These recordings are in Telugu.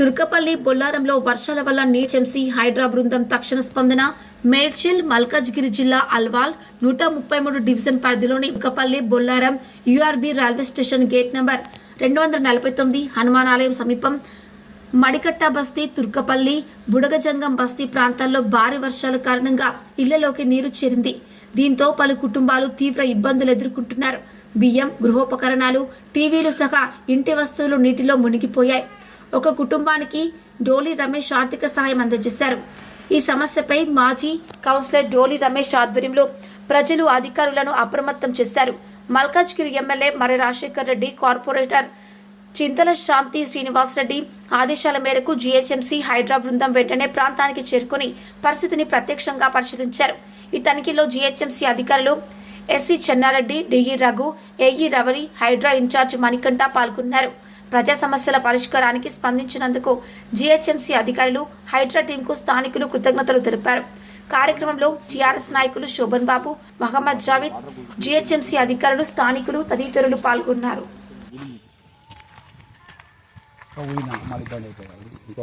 తుర్కపల్లి బొల్లారంలో వర్షాల వల్ల నీచెంసి హైడ్రా బృందం తక్షణ స్పందన. మేడ్చిల్ మల్కాజ్గిరి జిల్లా అల్వాల్ నూట ముప్పై మూడు డివిజన్ పరిధిలోని Turkapally Bollaram URB railway station gate number రెండు వందల నలభై తొమ్మిది హనుమాన్ ఆలయం సమీపం మడికట్ట బస్తీ తుర్కపల్లి బుడగజంగం బస్తీ ప్రాంతాల్లో భారీ వర్షాల కారణంగా ఇళ్ళలోకి నీరు చేరింది. దీంతో పలు కుటుంబాలు తీవ్ర ఇబ్బందులు ఎదుర్కొంటున్నారు. బియ్యం గృహోపకరణాలు టీవీలు సహా ఇంటి వస్తువులు నీటిలో మునిగిపోయాయి. ఒక కుటుంబానికి డోలి రమేష్ ఆర్థిక సహాయం అందజేశారు. ఈ సమస్యపై మాజీ కౌన్సిలర్ డోలి రమేష్ ఆధ్వర్యంలో ప్రజలు అధికారులను అప్రమత్తం చేశారు. మల్కాజ్గిరి ఎమ్మెల్యే మరి రాజశేఖర్ రెడ్డి కార్పొరేటర్ చింతల శాంతి శ్రీనివాసరెడ్డి ఆదేశాల మేరకు జీహెచ్ఎంసీ హైడ్రా బృందం వెంటనే ప్రాంతానికి చేరుకుని పరిస్థితిని ప్రత్యక్షంగా పరిశీలించారు. ఈ తనిఖీలో జీహెచ్ఎంసీ అధికారులు SC Chenna Reddy DE Raghu AE రవరి Hydraa incharge Manikanta పాల్గొన్నారు. ప్రజా సమస్యల పరిష్కారానికి స్పందించినందుకు జీహెచ్ఎంసీ అధికారులు హైడ్రా టీంకు స్థానికులు కృతజ్ఞతలు తెలిపారు. కార్యక్రమంలో టీఆర్ఎస్ నాయకులు శోభన్ బాబు మహమ్మద్ జావేద్ జీహెచ్ఎంసీ అధికారులు స్థానికులు తదితరులు పాల్గొన్నారు. ఇంకో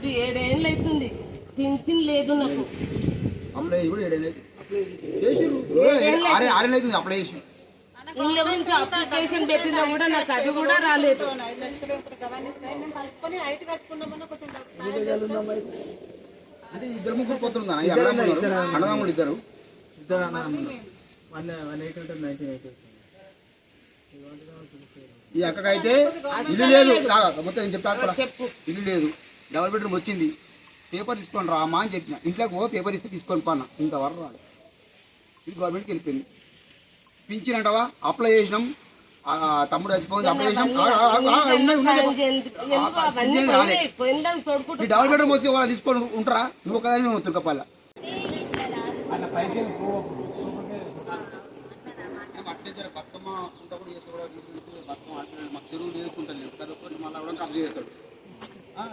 ఇప్పుడు ఏడేళ్ళు అవుతుంది. పింఛన్ లేదు నాకు. అప్లై కూడా ఏడేళ్ళు చేసిరు ఆరే ఆరేళ్ళు అవుతుంది అప్లై చేసి ఇళ్ళ గురించి అప్లికేషన్ పెట్టినా కూడా నాకు అది కూడా రాలేదు. అంటే ఇద్దరు ముగ్గురు పోతుందా అన్నదమ్ములు ఇద్దరు ఈ అక్కకైతే ఇల్లు లేదు. మొత్తం నేను చెప్తాను ఇల్లు లేదు. డబుల్ బెడ్రూమ్ వచ్చింది. పేపర్ తీసుకొని రా అమ్మా అని చెప్పిన. ఇంట్లోకి పో పేపర్ ఇస్తే తీసుకొని పన్నా ఇంతవరకు రాడు ఇది గవర్నమెంట్కి వెళ్ళిపోయింది. పింఛన్ అంటావా? అప్లై చేసినాం. ఆ, తమ్ముడు చచ్చిపోయింది అప్లై చేసినాం. ఈ డబుల్ బెడ్రూమ్ వచ్చి వాళ్ళు తీసుకొని ఉంటారా? నువ్వు ఒకదాని నువ్వు తుర్కపల్ల బతుకమ్మ అంతా కూడా బతుకమ్మ మాకు చెరువు లేకుంటలేదు. కదా మళ్ళీ కూడా కబ్జా చేస్తాడు.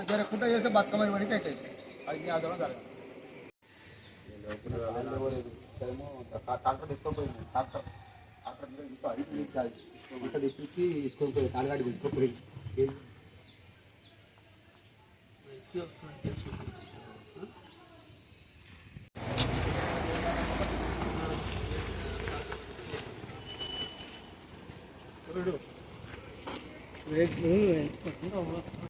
జరగకుండా చేస్తే బతుకమ్మ ఇవ్వడానికి అవుతుంది అది మీ ఆదరణ జరగదు ట్రాక్టర్ తెచ్చుకోపోయింది ట్రాక్టర్ ట్రాక్టర్ మీద ఇంకో ఐదు వేలు కాదు గుంట తెప్పించి తీసుకొని పోయి తాడగాడి పెట్టుకోపోయి